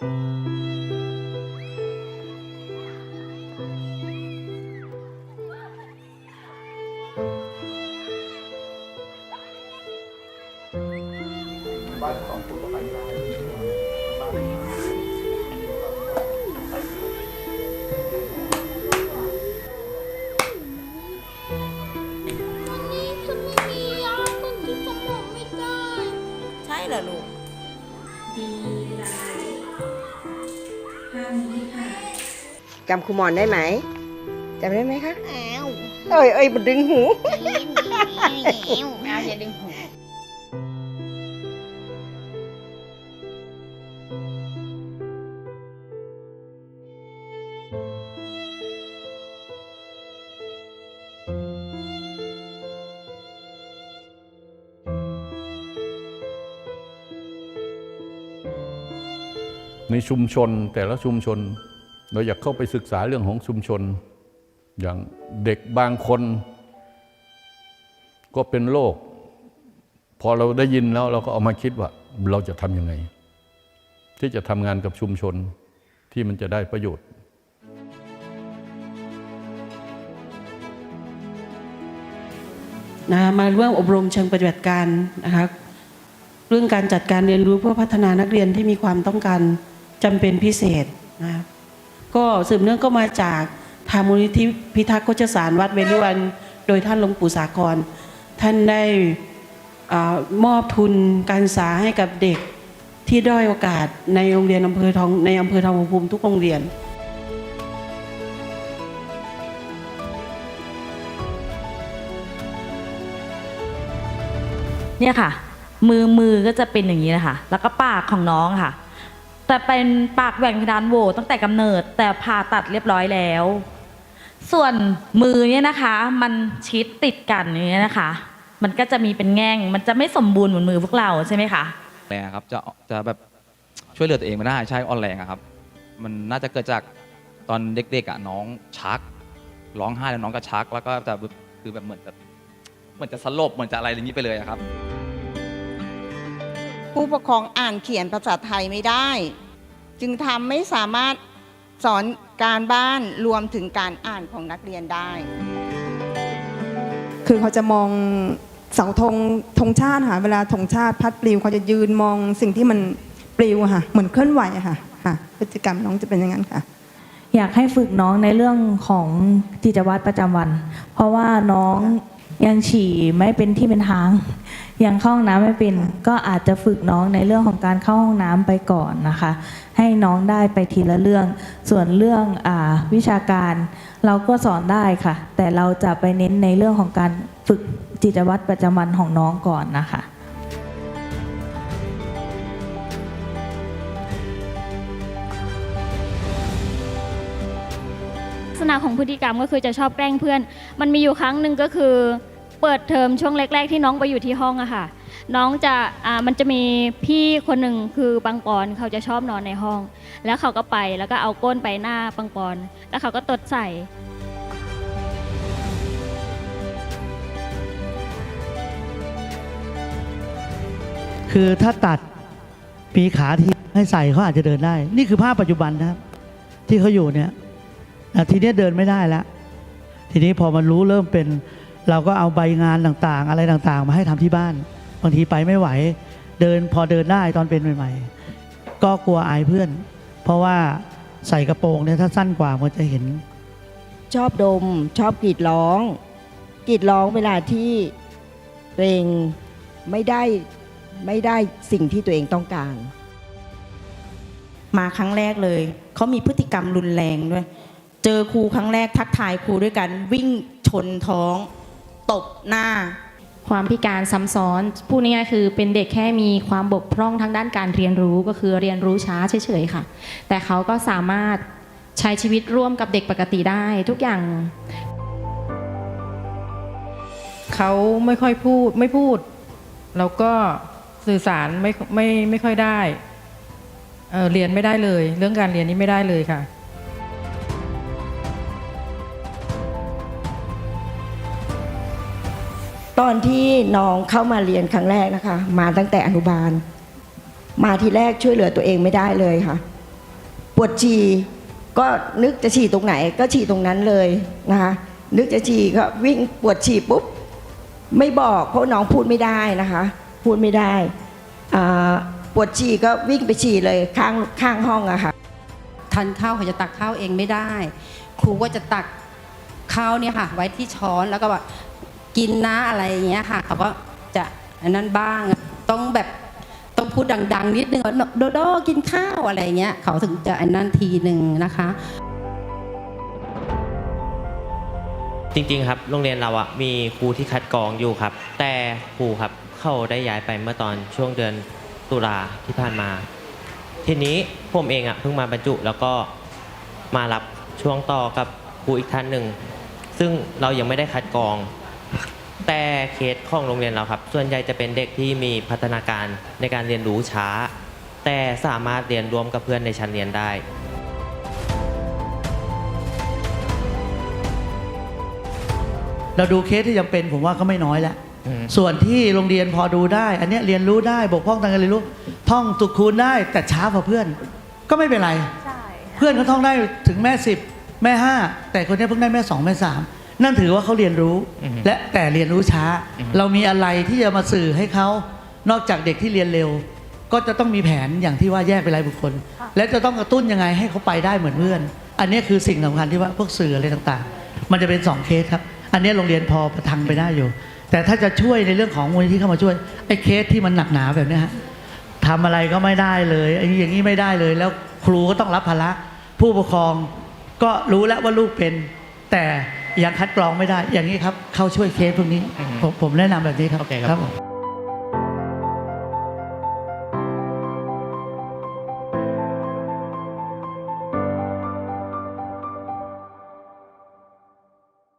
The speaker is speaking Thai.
วันนี้ฉันไม่มียานใช่เหรอลูกดี จำครูหมอนได้ไหมจำได้ไหมคะแอวเอ้ยเอ้ยมันดึงหูแอวอย่าดึงหูในชุมชนแต่ละชุมชน เราอยากเข้าไปศึกษาเรื่องของชุมชน อย่างเด็กบางคน ก็เป็นโรคพอเราได้ยินแล้วเราก็เอามาคิดว่าเราจะทำยังไง ที่จะทำงานกับชุมชนที่มันจะได้ประโยชน์นะมาร่วมอบรมเชิงปฏิบัติการนะคะเรื่องการจัดการเรียนรู้เพื่อพัฒนานักเรียนที่มีความต้องการจำเป็นพิเศษนะครับ ก็สืบเนื่องก็มาจากทางมูลนิธิพิทักษ์โคชสารวัดเวรุวัน โดยท่านหลวงปู่สากรท่านได้อมอบทุนการศึกษาให้กับเด็กที่ด้อยโอกาสในโรงเรียนอำเภอทองในอำเภอทองภูมิทุกโรงเรียน เนี่ยค่ะ มือมือก็จะเป็นอย่างนี้นะคะ แล้วก็ปากของน้องค่ะ แต่เป็นปากแหว่งเพดานโหวตั้งแต่กำเนิด แต่ผ่าตัดเรียบร้อยแล้ว ส่วนมือเนี่ยนะคะ มันชิดติดกันอย่างเงี้ยนะคะ มันก็จะมีเป็นแง่ง มันจะไม่สมบูรณ์เหมือนมือพวกเราใช่ไหมคะแรงครับจะจะแบบช่วยเหลือตัวเองไม่ได้ใช้อ่อนแรงอะครับ มันน่าจะเกิดจากตอนเด็กๆอะน้องชัก ร้องไห้แล้วน้องก็ชัก แล้วก็จะคือแบบเหมือนจะเหมือนจะสลบเหมือนจะอะไรอย่างนี้ไปเลยอะครับ ผู้ปกครองอ่านเขียนภาษาไทยไม่ได้ จึงทำไม่สามารถสอนการบ้านรวมถึงการอ่านของนักเรียนได้ คือเขาจะมองเสาธงธงชาติค่ะเวลาธงชาติพัดปลิวเขาจะยืนมองสิ่งที่มันปลิวอะค่ะ เหมือนเคลื่อนไหวอะค่ะค่ะ พฤติกรรมน้องจะเป็นอย่างนั้นค่ะ อยากให้ฝึกน้องในเรื่องของกิจวัตรประจำวัน เพราะว่าน้องยังฉี่ไม่เป็นที่เป็นทาง ยังเข้าห้องน้ำไม่เป็น ก็อาจจะฝึกน้องในเรื่องของการเข้าห้องน้ำไปก่อนนะคะ ให้น้องได้ไปทีละเรื่อง ส่วนเรื่องอวิชาการ เราก็สอนได้ค่ะ แต่เราจะไปเน้นในเรื่องของการฝึกกิจวัตรประจำวันของน้องก่อนนะคะลักษณะของพฤติกรรมก็คือจะชอบแกล้งเพื่อน มันมีอยู่ครั้งหนึ่งก็คือ เปิดเทอมช่วงแรก ๆ ที่น้องไปอยู่ที่ห้องอะค่ะ น้องจะอ่ามันจะมีพี่คนหนึ่งคือบางปอนเขาจะชอบนอนในห้อง แล้วเขาก็ไปแล้วก็เอาก้นไปหน้าบางปอน แล้วเขาก็ตดใส่ คือถ้าตัดปีขาที่ให้ใส่เขาอาจจะเดินได้ นี่คือภาพปัจจุบันนะครับ ที่เขาอยู่เนี่ยอะทีนี้เดินไม่ได้แล้ว ทีนี้พอมันรู้เริ่มเป็น เราก็เอาใบงานต่างๆ อะไรต่างๆ มาให้ทำที่บ้าน บางทีไปไม่ไหว เดินพอเดินได้ตอนเป็นใหม่ๆ ก็กลัวอายเพื่อน เพราะว่าใส่กระโปรงเนี่ยถ้าสั้นกว่ามันจะเห็น ชอบดม ชอบกรีดร้องกรีดร้องเวลาที่ตัวเองไม่ได้ไม่ได้สิ่งที่ตัวเองต้องการ มาครั้งแรกเลยเขามีพฤติกรรมรุนแรงด้วย เจอครูครั้งแรกทักทายครูด้วยกันวิ่งชนท้อง ตบหน้า ความพิการซ้ำซ้อนพูดง่ายๆคือเป็นเด็กแค่มีความบกพร่องทางด้านการเรียนรู้ก็คือเรียนรู้ช้าเฉยๆค่ะ แต่เขาก็สามารถใช้ชีวิตร่วมกับเด็กปกติได้ทุกอย่างเขาไม่ค่อยพูดไม่พูด แล้วก็สื่อสารไม่ไม่ไม่ค่อยได้เอ่อเรียนไม่ได้เลย เรื่องการเรียนนี่ไม่ได้เลยค่ะ ตอนที่น้องเข้ามาเรียนครั้งแรกนะคะ มาตั้งแต่อนุบาล มาทีแรกช่วยเหลือตัวเองไม่ได้เลยค่ะ ปวดฉี่ก็นึกจะฉี่ตรงไหน ก็ฉี่ตรงนั้นเลยนะคะนึกจะฉี่ก็วิ่งปวดฉี่ปุ๊บไม่บอกเพราะน้องพูดไม่ได้นะคะ พูดไม่ได้อ่าปวดฉี่ก็วิ่งไปฉี่เลยข้างข้างห้องอะค่ะทานข้าวเขาจะตักข้าวเองไม่ได้ ครูก็จะตักข้าวเนี่ยค่ะ ไว้ที่ช้อนแล้วก็แบบ กินนะอะไรอย่างเงี้ยค่ะเขาก็จะอันนั้นบ้างต้องแบบต้องพูดดัง ๆ นิดนึงว่าโดโดกินข้าวอะไรเงี้ยเขาถึงจะอันนั้นทีหนึ่งนะคะ จริงๆครับโรงเรียนเราอะมีครูที่คัดกรองอยู่ครับ แต่ครูครับเข้าได้ย้ายไปเมื่อตอนช่วงเดือนตุลาที่ผ่านมา ทีนี้ผมเองอะเพิ่งมาบรรจุแล้วก็มารับช่วงต่อกับครูอีกท่านหนึ่งซึ่งเรายังไม่ได้คัดกรอง แต่เคสของโรงเรียนเราครับ ส่วนใหญ่จะเป็นเด็กที่มีพัฒนาการในการเรียนรู้ช้า แต่สามารถเรียนร่วมกับเพื่อนในชั้นเรียนได้ เราดูเคสที่จำเป็นผมว่าก็ไม่น้อยแล้วส่วนที่โรงเรียนพอดูได้ อันเนี้ยเรียนรู้ได้บกพร่องทางการเรียนรู้ ท่องสุขคูณได้แต่ช้ากว่าเพื่อน ก็ไม่เป็นไรเพื่อนเขาท่องได้ถึงแม่สิบแม่ห้าแต่คนเนี้ยเพิ่งได้แม่สองแม่สาม นั่นถือว่าเขาเรียนรู้อือฮึและแต่เรียนรู้ช้าอือฮึเรามีอะไรที่จะมาสื่อให้เขานอกจากเด็กที่เรียนเร็ว ก็จะต้องมีแผนอย่างที่ว่าแยกเป็นรายบุคคล และจะต้องกระตุ้นยังไงให้เขาไปได้เหมือนเพื่อน อันเนี้ยคือสิ่งสำคัญที่ว่าพวกสื่ออะไรต่างๆ มันจะเป็นสองเคสครับ อันเนี้ยโรงเรียนพอประทังไปได้อยู่ แต่ถ้าจะช่วยในเรื่องของมูลนิธิเข้ามาช่วยไอ้เคสที่มันหนักหนาแบบเนี้ยฮะทำอะไรก็ไม่ได้เลยไอ้อย่างนี้ไม่ได้เลย แล้วครูก็ต้องรับภาระผู้ปกครองก็รู้แล้วว่าลูกเป็นแต่ ยังคัดกรองไม่ได้ อย่างนี้ครับเข้าช่วยเคสพวกนี้ ผมผมแนะนำแบบนี้ครับโอเคครับ ผม